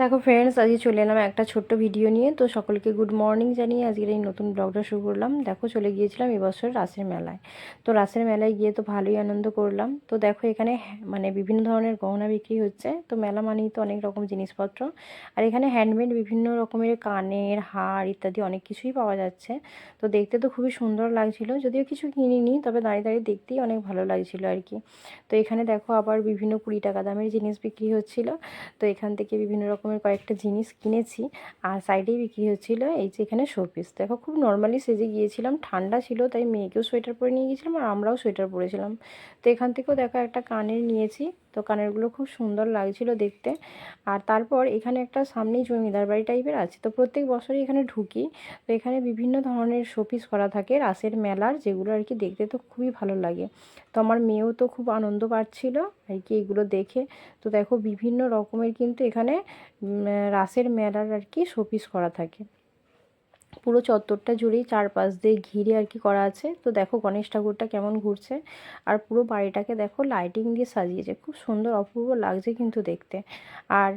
দেখো ফ্রেন্ডস আজকে চলে এলাম একটা ছোট্ট ভিডিও নিয়ে। তো সকলকে গুড মর্নিং জানিয়ে আজকের এই নতুন ব্লগটা শুরু করলাম। দেখো চলে গিয়েছিলাম এবছর রাসের মেলায়। তো রাসের মেলায় গিয়ে তো ভালোই আনন্দ করলাম। তো দেখো এখানে মানে বিভিন্ন ধরনের গহনা বিক্রি হচ্ছে। তো মেলা মানেই তো অনেক রকম জিনিসপত্র। আর এখানে হ্যান্ডমেড বিভিন্ন রকমের কানের, হার ইত্যাদি অনেক কিছুই পাওয়া যাচ্ছে। তো দেখতে তো খুবই সুন্দর লাগছিল। যদিও কিছু কিনিনি, তবে দাঁড়িয়ে দাঁড়িয়ে দেখতেই অনেক ভালো লাগছিল আর কি। তো এখানে দেখো আবার বিভিন্ন কুড়ি টাকা দামের জিনিস বিক্রি হচ্ছিল। তো এখান থেকে বিভিন্ন রকমের কয়েকটা জিনিস কিনেছি। আর সাইডেই বিক্রি হচ্ছিল এই যে এখানে শোপিস দেখো, খুব নর্মালি সেজে গিয়েছিলাম, ঠান্ডা ছিল, তাই মেয়েকেও সোয়েটার পরে নিয়ে গিয়েছিলাম আর আমরাও সোয়েটার পরেছিলাম। তো এখান থেকেও দেখো একটা কানের নিয়েছি। তো কানেরগুলো খুব সুন্দর লাগছিল দেখতে। আর তারপর এখানে একটা সামনেই জমিদার বাড়ি টাইপের আছে। তো প্রত্যেক বছরই এখানে ঢুকি। তো এখানে বিভিন্ন ধরনের শোপিস করা থাকে রাসের মেলার, যেগুলো আর কি দেখতে তো খুবই ভালো লাগে। তো আমার মেয়েও তো খুব আনন্দ পাচ্ছিল আর কি এগুলো দেখে। তো দেখো বিভিন্ন রকমের কিন্তু এখানে রাসের মেলার আর কি শোপিস করা থাকে। পুরো চত্বরটা জুড়েই চারপাশ দিয়ে ঘিরে আর কি করা আছে। তো দেখো গণেশ ঠাকুরটা কেমন ঘুরছে। আর পুরো বাড়িটাকে দেখো লাইটিং দিয়ে সাজিয়েছে। খুব সুন্দর, অপূর্ব লাগছে কিন্তু দেখতে। আর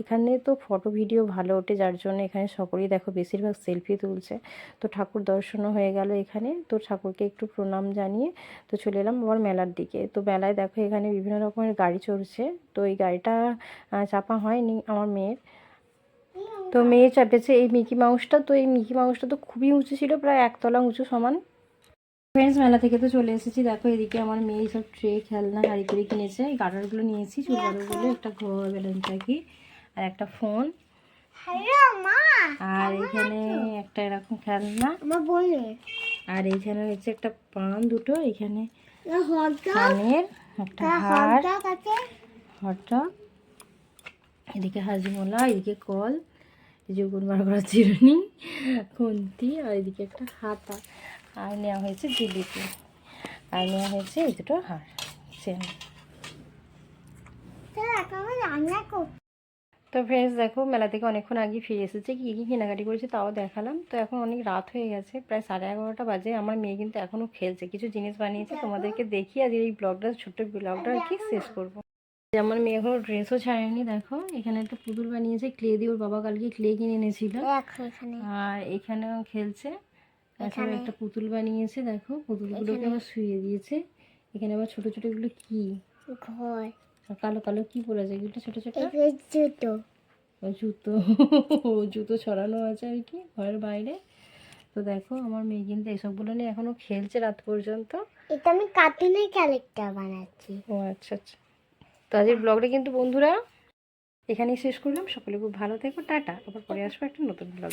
এখানে তো ফটো ভিডিও ভালো ওঠে, যার জন্য এখানে সকলেই দেখো বেশিরভাগ সেলফি তুলছে। তো ঠাকুর দর্শনও হয়ে গেল এখানে। তো ঠাকুরকে একটু প্রণাম জানিয়ে তো চলে এলাম আবার মেলার দিকে। তো মেলায় দেখো এখানে বিভিন্ন রকমের গাড়ি চড়ছে। তো এই গাড়িটা চাপা হয়নি আমার মেয়ের। তো মেয়ে চাপেছে এই মিকি মাউসটা তো এই মিকি মাউসটা তো খুবই উঁচু ছিল প্রায় একতলা উঁচু সমান। ফ্রেন্ডস মেলা থেকে তো চলে এসেছি। দেখো এদিকে আমার মেয়ে সব ট্রে খেলনা গাড়ি করে কিনেছে। এই গার্ডারগুলো নিয়েছি চুল গার্ডারগুলো একটা ঘর বেলুন চাকি আর একটা ফোন আর এখানে একটা এরকম খেলনা। আমার আর এইখানে হচ্ছে একটা পান দুটো এখানে কানের একটা হার এদিকে হাজমোলা এদিকে কল। এই যে গুণ বার করার চিরুনি খুন্তি আর এদিকে একটা হাতা। আর নেওয়া হয়েছে জিলিপি। আর নেওয়া হয়েছে এই দুটো হার। চেন তো ফ্রেন্ডস দেখো, মেলা থেকে অনেকক্ষণ আগে ফিরে এসেছে। কী কী কেনাকাটি করেছে তাও দেখালাম। তো এখন অনেক রাত হয়ে গেছে। প্রায় সাড়ে এগারোটা বাজে। আমার মেয়ে কিন্তু এখনও খেলছে। কিছু জিনিস বানিয়েছে। তোমাদেরকে দেখি আজ এই ব্লগটা ছোট্ট ব্লগটা আর কি শেষ করব। আমার মেয়ে এখনও ড্রেসও ছাড়েনি দেখো। এখানে একটা পুতুল বানিয়েছে ক্লে দিয়ে ওর বাবা কালকে ক্লে কিনে এনেছিল। এখানে। আর এখানেও খেলছে। তাছাড়া একটা পুতুল বানিয়েছে দেখো। পুতুলগুলোকে আবার শুয়ে দিয়েছে। এখানে আবার ছোট ছোট এগুলো কি? ঘর। কালো কালো কি পড়েছে এগুলো ছোট ছোট? জুতো। ও জুতো। জুতো ছড়ানো আছে আর কি ঘরের বাইরে। তো দেখো আমার মেয়ে কিন্তু এসবগুলো নিয়ে এখনও খেলছে রাত পর্যন্ত। এটা আমি কার্টুনের ক্যারেক্টার বানাচ্ছি। ও আচ্ছা আচ্ছা। তো আজকের ব্লগটা কিন্তু বন্ধুরা এখানেই শেষ করলাম। সকলে খুব ভালো থেকো। টাটা। আবার পরে আসব একটা নতুন ব্লগ।